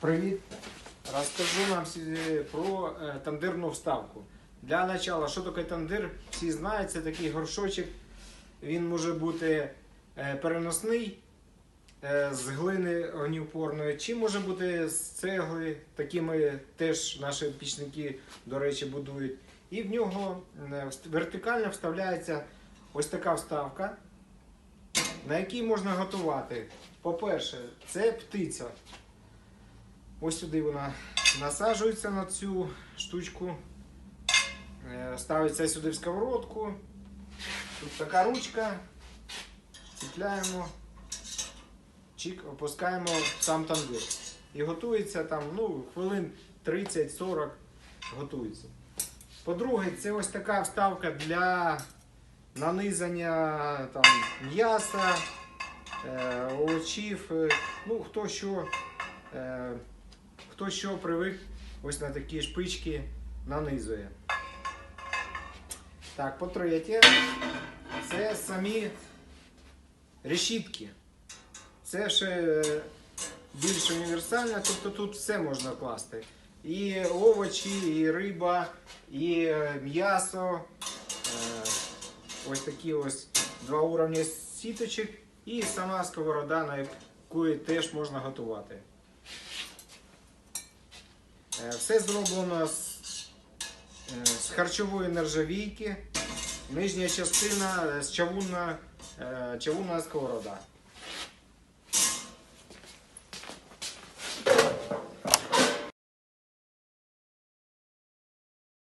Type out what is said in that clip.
Привіт! Розкажу вам всі про е, тандирну вставку. Для начала, що таке тандир? Всі знають, це такий горшочок. Він може бути е, переносний е, з глини огнівпорної, чи може бути з цегли, такими теж наші пічники, до речі, будують. І в нього е, вертикально вставляється ось така вставка, на якій можна готувати. По-перше, це птиця. Ось сюди вона насаджується на цю штучку. Е, Ставиться сюди в сковородку. Тут така ручка. Ціпляємо. Чик, опускаємо сам тандир. І готується там, ну, хвилин 30-40 готується. По-друге, це ось така вставка для нанизання м'яса, е, овочів. е, Ну, хто що. Хто що привик ось на такі шпички нанизує. Так, по-третє, це самі решітки. Це ще більш універсально, тобто тут все можна класти. І овочі, і риба, і е, м'ясо. Е, Ось такі ось два уровні сіточок і сама сковорода, на якої теж можна готувати. Е, Все зроблено з, е, з харчової нержавійки. Нижня частина е, з чавунна, чавунна сковорода.